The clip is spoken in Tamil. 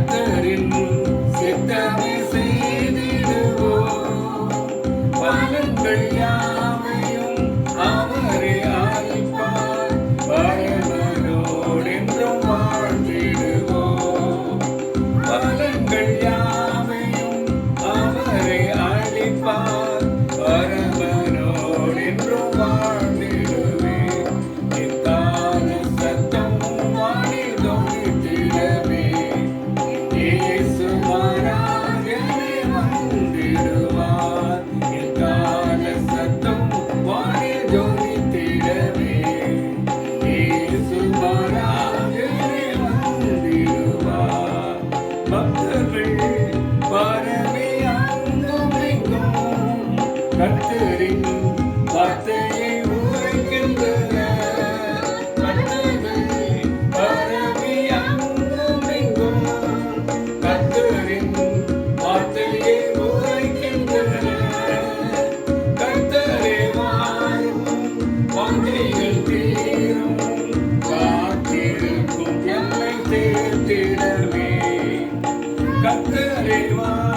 கத்தரில் சித்தமே செய்திடுவோ பலன்கள் யாவையும் அவரே ஆதிப்பார் பரவரோடென்றும் வாழ்ந்திடுவோ பல கத்தரின் வார்த்தையை உரைக்கின்றன. கத்தரின் பரவி அங்குமிங்கும் கத்தரின் வார்த்தையை உரைக்கின்றன. கத்தரே வாழும் வார்த்தைகள் Hare Krishna.